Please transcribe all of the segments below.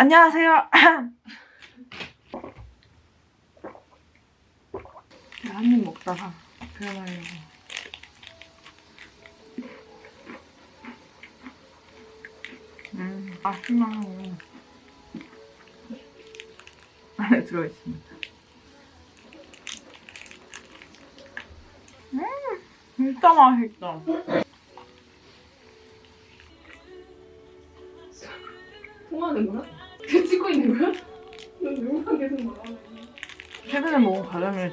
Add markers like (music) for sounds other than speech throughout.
안녕하세요. 한 입 먹다가 표현하려고. 음, 맛있나요? 안에 들어있습니다. 음, 진짜 맛있다. 통화하는 거야?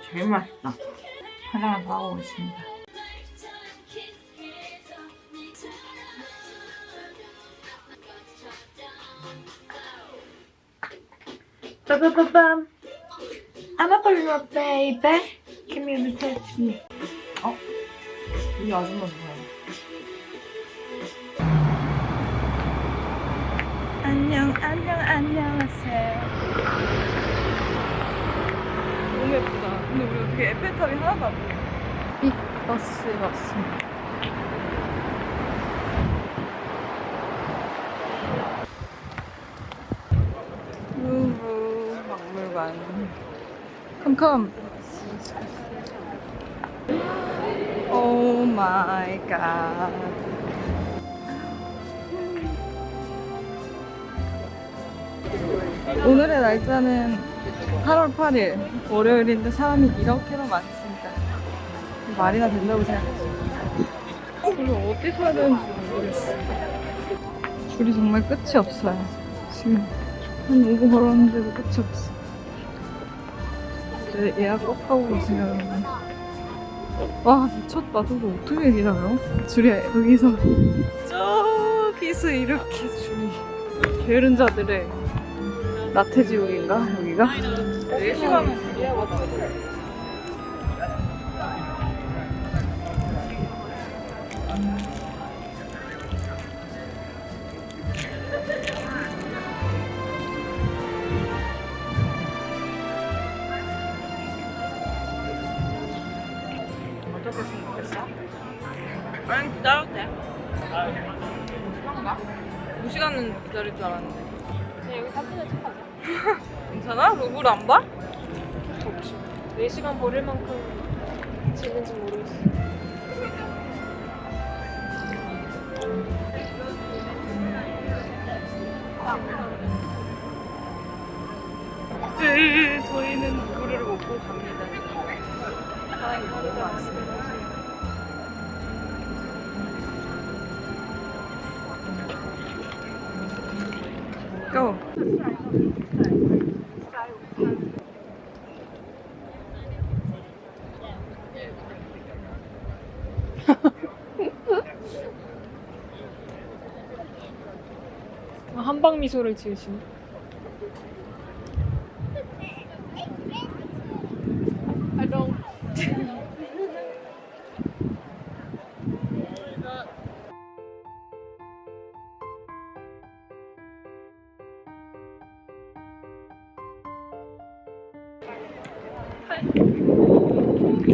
제일 맛있다. 다 하고 있습니다. 빠바바밤. I'm a for baby. Give me the touch me. 어? 이 아줌마 누구야? 안녕, 안녕, 안녕하세요. 너무 예쁘다. 근데 우리 어떻게 에펠탑이 하나도 안 보여? 이 버스 왔습니다. 루브 박물관. 컴컴. 오 마이 갓. 오늘의 날짜는 8월 8일 월요일인데 사람이 이렇게나 많습니다. 말이나 된다고 생각했어요. 그리고 어디 서야 되는지 모르겠어. 줄이 정말 끝이 없어요. 지금 한 5분 걸었는데도 끝이 없어. 네, 예약 꼭 하고 계세요, 여러분. 와, 미쳤다. 저거 어떻게 기다려? 줄이 여기서 저기서 이렇게 줄이. 게으른 자들의 나태지옥인가 여기가? 4시간은 기대하고 어떻게 생각했어? 아니 기다려도 돼. 시간가? 2시간은 기다릴 줄 알았는데. 네, 여기 사진을 찍어줘. 괜찮아? 루브를 안 봐? 혹시 4시간 버릴 만큼 지는지 모르겠어. 네, 저희는 루브를 먹고 갑니다. 사람이 너무 많습니다. 고! 한방 미소를 지으시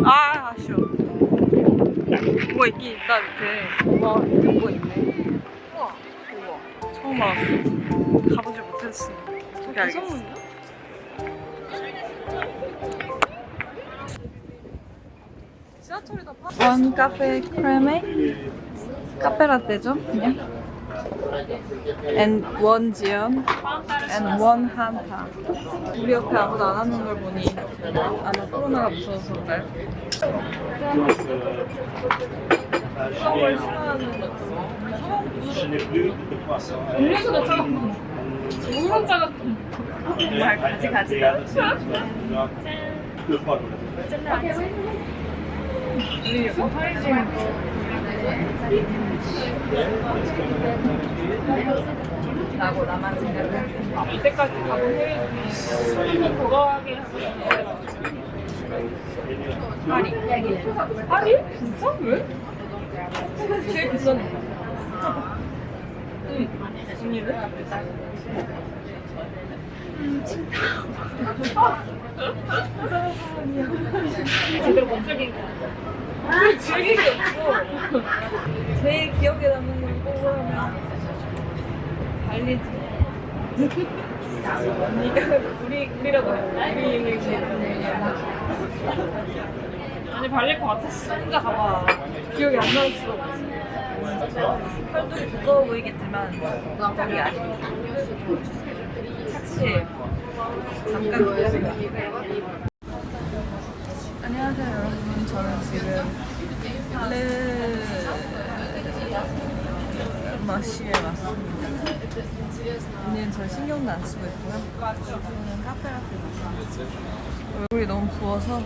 아, 아쉬워. 뭐가 있긴 있다, 밑에. 와, 뭐가 있네. 우와, 우와. 처음 알았어. 가보지 못했어. 저기 알겠어. 원 카페 크레메? 카페 라떼죠, 그냥. and 원 지연 and 원 한타. 우리 옆에 아무도 안 하는 걸 보니 아마 코로나가 무서워서 그럴까요? 그런 걸 싫어하는 것도 Je n'ai plus de poisson. 음료수도 차가 우물차가 정말 가지 가지가. Deux fois comme ça. 우리 파리지 만 나고 나만 생각해. 이때까지 가본 해외 돌아가게 하고 파리. 파리? 진짜? 왜? 제일 비싼. 응. 언니는? 제대로 못 즐긴 거 즐길 게 없어. 제일 기억에 남는 건꼭 그러면 언니가 우리 우리라고 해. 우리 우리 아니 발릴 것 같았어. 혼자 가봐. 기억이 안 나올 수가 없지. 팔뚝이 두꺼워 보이겠지만 그게 아니에요. 착시예요. 잠깐. 안녕하세요 여러분. 저는 지금 르 마시에 왔습니다. 언니는 저 신경도 안 쓰고 있고요. 저는 카페라떼 마셔요. 얼굴이 너무 부어서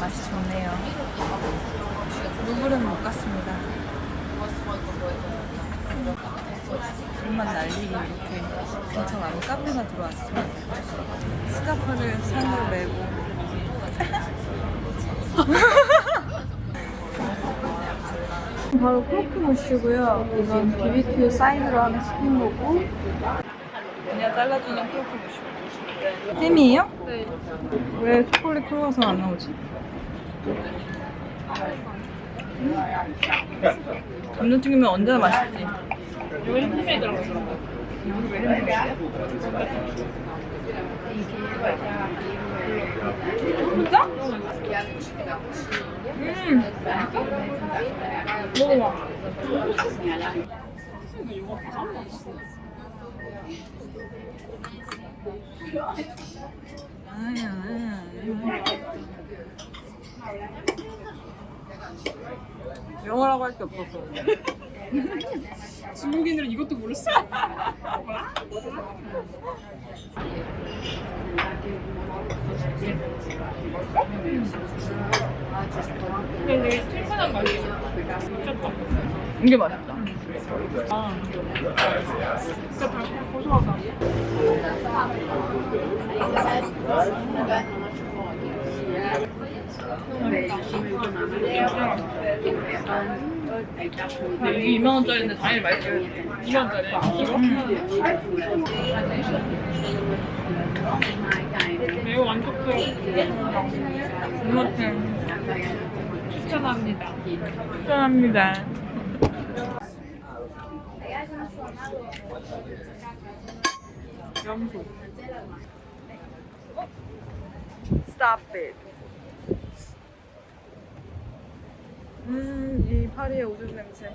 맛이 좋네요. 루브르는 못 갔습니다. 불만 날리기 이렇게 근처 아무 카페나 들어왔습니다. 스카프를 상으로 메고 (laughs) 바로 크로크 무쉬고요. 이건 BBQ 사이드로 하나 시킨 거고 그냥 잘라주는 크로크 무쉬. 햄이에요? 네. 왜 초콜릿 크로와상 안 나오지? 감자튀김은 언제나 맛있지. 여기 핸드메이 들어갔어. 왜 했는데? 진짜? 음. 먹어봐. 영어라고 할 게 없었어. (laughs) 중국인들은 이것도 모르겠어. 근데 되게 칠판한 맛이야. 미쳤다. 이게 맛있다. 아. 진짜 달콤 고소하다. 근데 이게 2만 원짜리인데 당연히 맛있어요. 2만 원짜리. 이거? 매우 만족스러워. 이렇게 추천합니다. 추천합니다. 염소. 어? Stop it. 음, 이 파리의 오줌 냄새.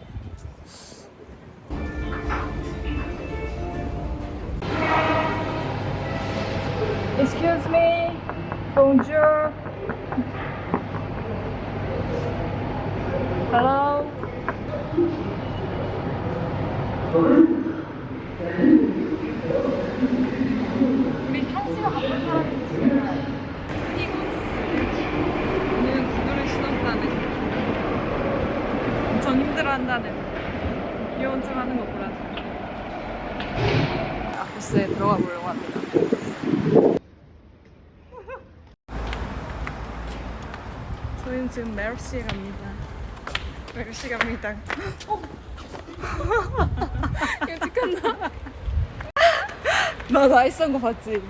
Excuse me. Bonjour. Hello. 우리 향수가 갖고 사람이 피니구스. 오늘은 구두를 신었다는. 엄청 힘들어한다는. 귀여운 척 하는 거 보라. 아쿠스에 들어가 보려고 합니다. 저희는 지금 메르시에 갑니다. 메르시 갑니다. 어? 일찍한다. 나 나이스한 거 봤지? Uh.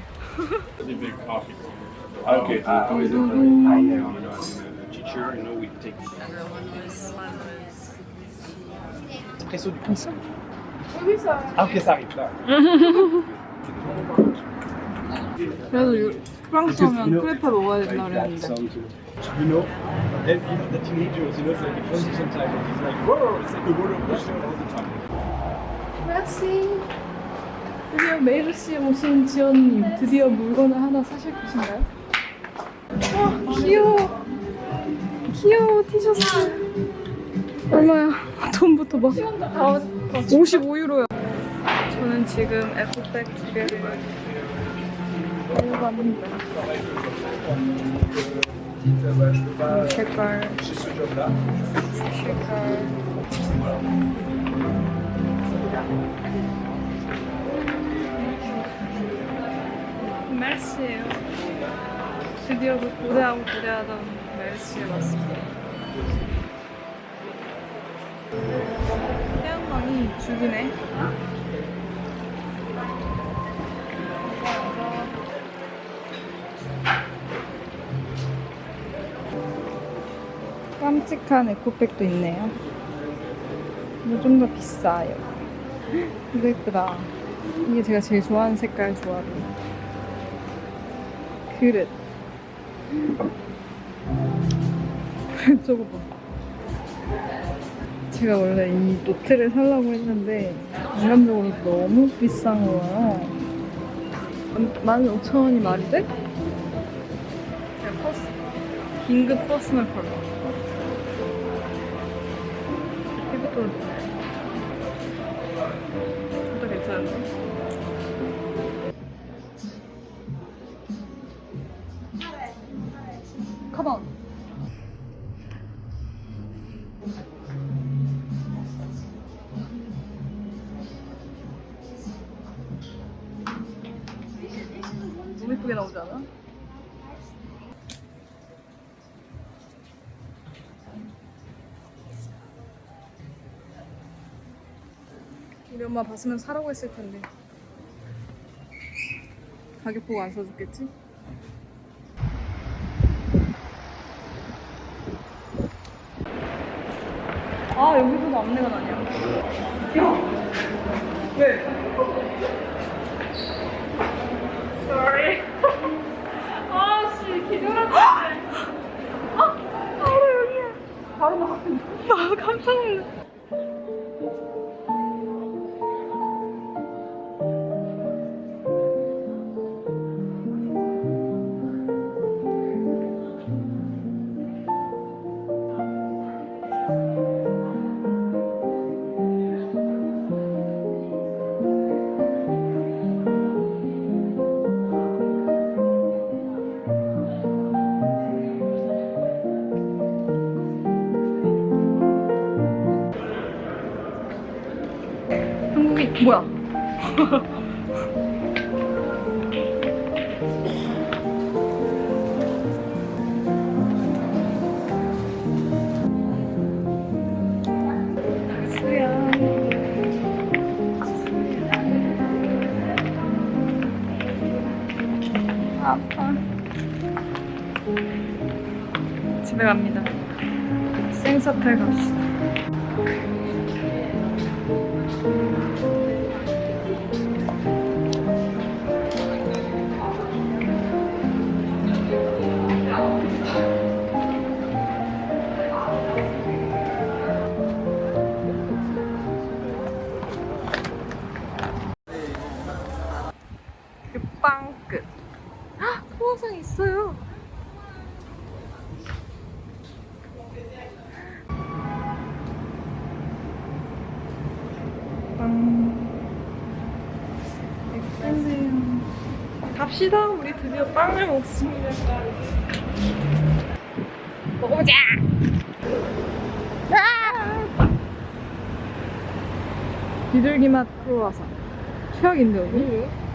Ah ok, ça arrive là. 유- 프랑스 오면 크레페 먹어야 된다 그랬는데. And know the teenagers, you know, it's like a transition time. It's like, whoa, it's like a roller coaster all the time. 드디어 메르시에 오신 지연님 드디어 물건을 하나 사실 것인가요? 와 귀여워 귀여워 티셔츠 얼마야 돈부터 봐 55유로야 저는 지금 에코백 두 개를 합니 다이 색깔 색깔 멜시예요. 드디어 그 고대하고 고대하던 멜시에 왔습니다. 태양광이 죽이네. 깜찍한 에코백도 있네요. 이거 좀 더 비싸요. (gasps) 이거 예쁘다. 이게 제가 제일 좋아하는 색깔 조합이. 그릇. (laughs) 저거 봐. 제가 원래 이 노트를 사려고 했는데 인간적으로 너무 비싼 거예요. 15,000원이 말이 돼? 퍼스, 긴급 퍼스널 컬러. 피부톤 진짜 괜찮은데? 컴온. 너무 예쁘게 나오지 않아? 엄마 봤으면 사라고 했을 텐데 가격 보고 안 사줬겠지? 아 여기서도 안내가 나냐 야! 왜? Sorry (laughs) 아씨 기절하네 아! 바로 여기야 바로 나나 (laughs) 깜짝 놀랐어 뭐야? 아파. 집에 갑니다. 생서탈 갑시다. 빵. 예쁘네요. 갑시다. 우리 드디어 빵을 먹습니다. 먹어보자. 아! 비둘기 맛 크로와상. 최악인데 여기?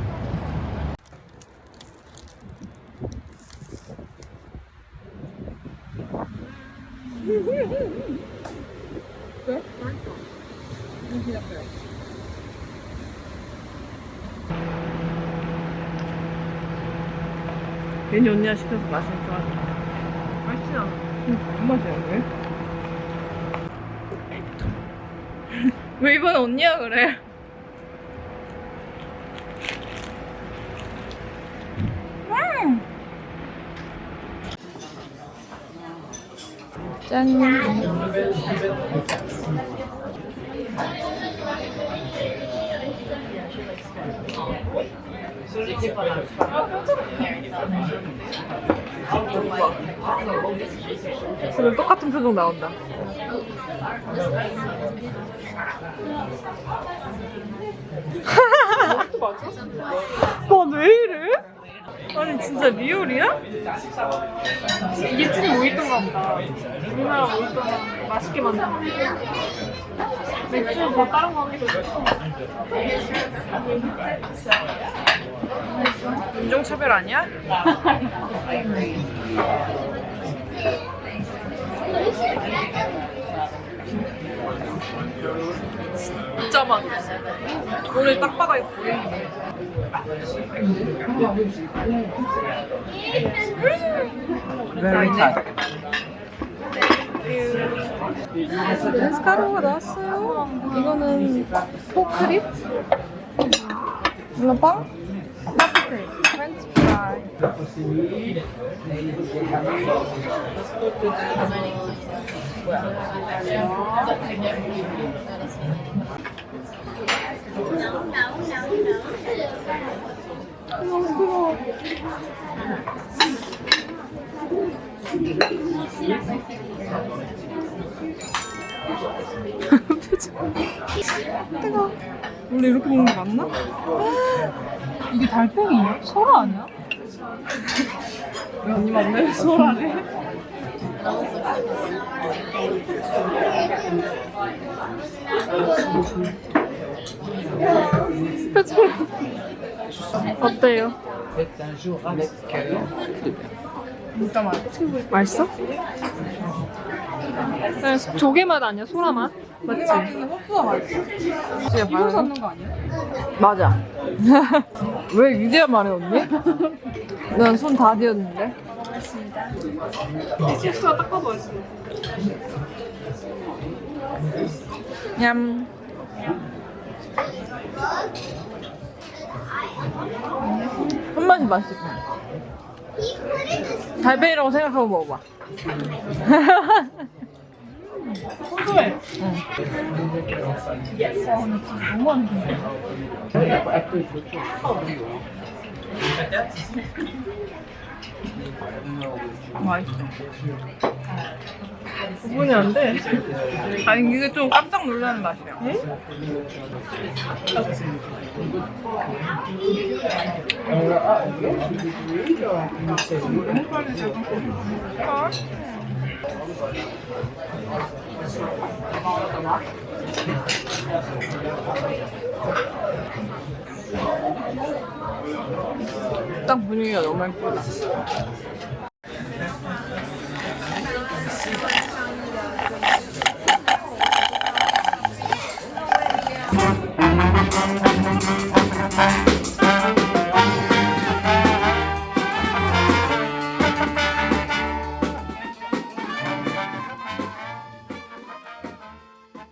괜히 언니가 시켜서 맛있니까 맛있지 않아? 응, 무슨 맛이야 왜? 왜 이번에 언니야 그래? 음! 짠. 지금 똑같은 표정 나온다. (laughs) 와, 왜 이래? 아니, 진짜 리얼이야? 이게 찐 모히또인가 보다. 우리나라 모히또는 맛있게 만드는 맥주 뭐 다른 거 하기도 좋고. 인종차별 아니야? 진짜 맛있어. 오늘 땅바닥에 보이는데. Very tight. 에스카로가 나왔어요. 이거는 포크립? 물론 빵? 파스트, 프렌치 프라이. 너무 부러워. 표정. (laughs) 뜨거. 원래 이렇게 먹는 게 맞나? (gasps) 이게 달팽이야? 소라 아니야? 왜 언니 소라래? 표정. 어때요? 진짜 맛있어. 맛있어? 그냥 조개 맛 아니야? 소라 맛? 맞지? 흡수가 맛있어. 진짜 이거 넣는 거 아니야? 맞아. (laughs) 왜 유디야 말해 언니? (laughs) 난 손다 뒤었는데. 소스가 딱 봐도 맛있어. 냠. 손맛이 맛있어. 달팽이라고 생각하고 먹어봐. 소소해. 맛있어. 구분이 안 돼. 아니 이게 좀 깜짝 놀라는 맛이야. 딱 분위기가 너무 예쁘다.